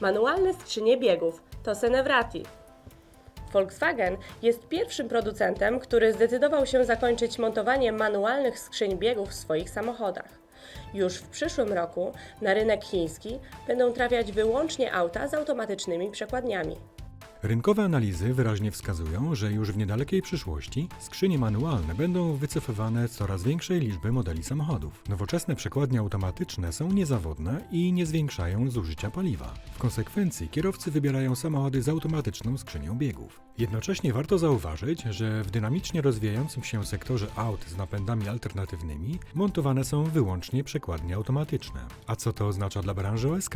Manualne skrzynie biegów to Senevrati. Volkswagen jest pierwszym producentem, który zdecydował się zakończyć montowanie manualnych skrzyń biegów w swoich samochodach. Już w przyszłym roku na rynek chiński będą trafiać wyłącznie auta z automatycznymi przekładniami. Rynkowe analizy wyraźnie wskazują, że już w niedalekiej przyszłości skrzynie manualne będą wycofywane coraz większej liczby modeli samochodów. Nowoczesne przekładnie automatyczne są niezawodne i nie zwiększają zużycia paliwa. W konsekwencji kierowcy wybierają samochody z automatyczną skrzynią biegów. Jednocześnie warto zauważyć, że w dynamicznie rozwijającym się sektorze aut z napędami alternatywnymi montowane są wyłącznie przekładnie automatyczne. A co to oznacza dla branży OSK?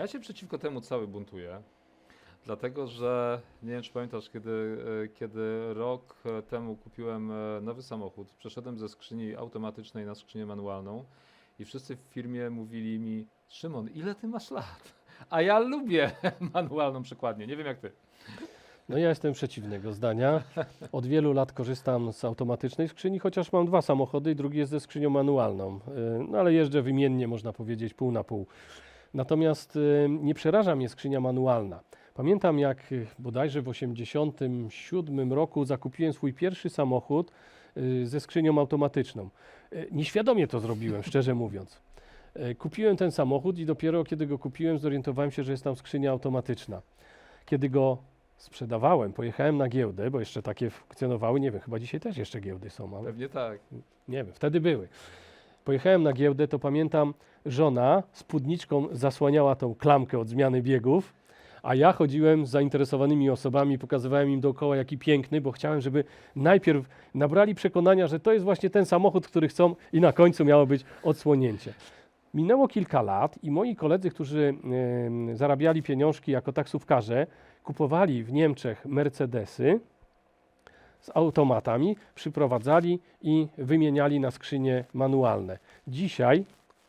Ja się przeciwko temu cały buntuję, dlatego że nie wiem, czy pamiętasz, kiedy, e, kiedy rok e, temu kupiłem e, nowy samochód, przeszedłem ze skrzyni automatycznej na skrzynię manualną i wszyscy w firmie mówili mi, Szymon, ile ty masz lat? A ja lubię manualną przekładnię, nie wiem jak ty. No ja jestem przeciwnego zdania. Od wielu lat korzystam z automatycznej skrzyni, chociaż mam dwa samochody i drugi jest ze skrzynią manualną. No ale jeżdżę wymiennie, można powiedzieć, pół na pół. Natomiast y, nie przeraża mnie skrzynia manualna. Pamiętam jak y, bodajże w 1987 roku zakupiłem swój pierwszy samochód y, ze skrzynią automatyczną. Nieświadomie to zrobiłem, szczerze mówiąc. Kupiłem ten samochód i dopiero kiedy go kupiłem zorientowałem się, że jest tam skrzynia automatyczna. Kiedy go sprzedawałem, pojechałem na giełdę, bo jeszcze takie funkcjonowały, nie wiem, chyba dzisiaj też jeszcze giełdy są, ale Pewnie tak. nie wiem, wtedy były. Pojechałem na giełdę, to pamiętam, żona spódniczką zasłaniała tą klamkę od zmiany biegów, a ja chodziłem z zainteresowanymi osobami, pokazywałem im dookoła, jaki piękny, bo chciałem, żeby najpierw nabrali przekonania, że to jest właśnie ten samochód, który chcą i na końcu miało być odsłonięcie. Minęło kilka lat i moi koledzy, którzy zarabiali pieniążki jako taksówkarze, kupowali w Niemczech Mercedesy z automatami, przyprowadzali i wymieniali na skrzynie manualne. Dzisiaj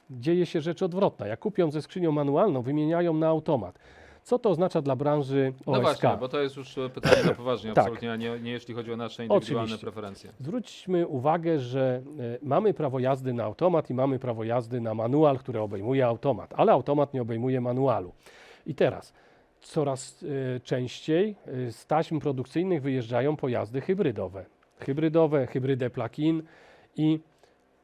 dzieje się rzecz odwrotna. Jak kupią ze skrzynią manualną, wymieniają na automat. Co to oznacza dla branży OSK? No właśnie, bo to jest już e, pytanie na poważnie, Tak. absolutnie, a nie, nie jeśli chodzi o nasze indywidualne Oczywiście. preferencje. Zwróćmy uwagę, że e, mamy prawo jazdy na automat i mamy prawo jazdy na manual, który obejmuje automat, ale automat nie obejmuje manualu. I teraz coraz e, częściej e, z taśm produkcyjnych wyjeżdżają pojazdy hybrydowe. Hybrydowe, hybrydę plug-in i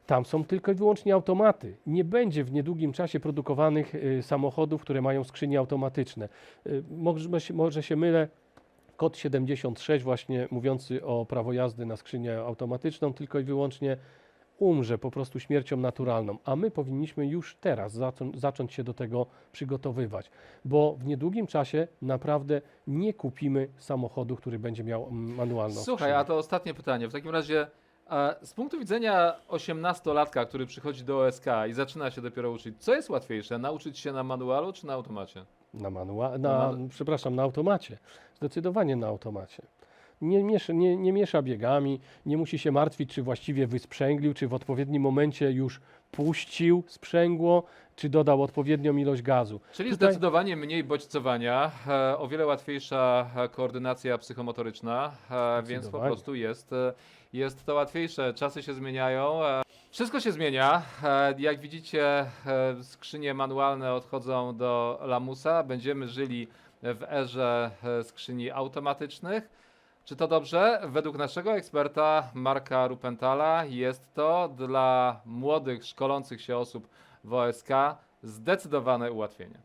tam są tylko i wyłącznie automaty. Nie będzie w niedługim czasie produkowanych e, samochodów, które mają skrzynie automatyczne. Może się mylę, kod 76 właśnie mówiący o prawo jazdy na skrzynię automatyczną tylko i wyłącznie umrze po prostu śmiercią naturalną, a my powinniśmy już teraz zaczą- zacząć się do tego przygotowywać, bo w niedługim czasie naprawdę nie kupimy samochodu, który będzie miał mm, manualną Słuchaj, a to ostatnie pytanie. W takim razie z punktu widzenia 18-latka, który przychodzi do OSK i zaczyna się dopiero uczyć, co jest łatwiejsze, nauczyć się na manualu czy na automacie? Na manual, Na na, manu- przepraszam, na automacie. Zdecydowanie na automacie. Nie miesza, nie, nie miesza biegami, nie musi się martwić, czy właściwie wysprzęglił, czy w odpowiednim momencie już puścił sprzęgło, czy dodał odpowiednią ilość gazu. Czyli Tutaj- zdecydowanie mniej bodźcowania, e, o wiele łatwiejsza e, koordynacja psychomotoryczna, e, więc po prostu jest, jest to łatwiejsze. Czasy się zmieniają. e, Wszystko się zmienia. Jak widzicie, skrzynie manualne odchodzą do lamusa. Będziemy żyli w erze skrzyni automatycznych. Czy to dobrze? Według naszego eksperta Marka Rupentala jest to dla młodych, szkolących się osób w OSK zdecydowane ułatwienie.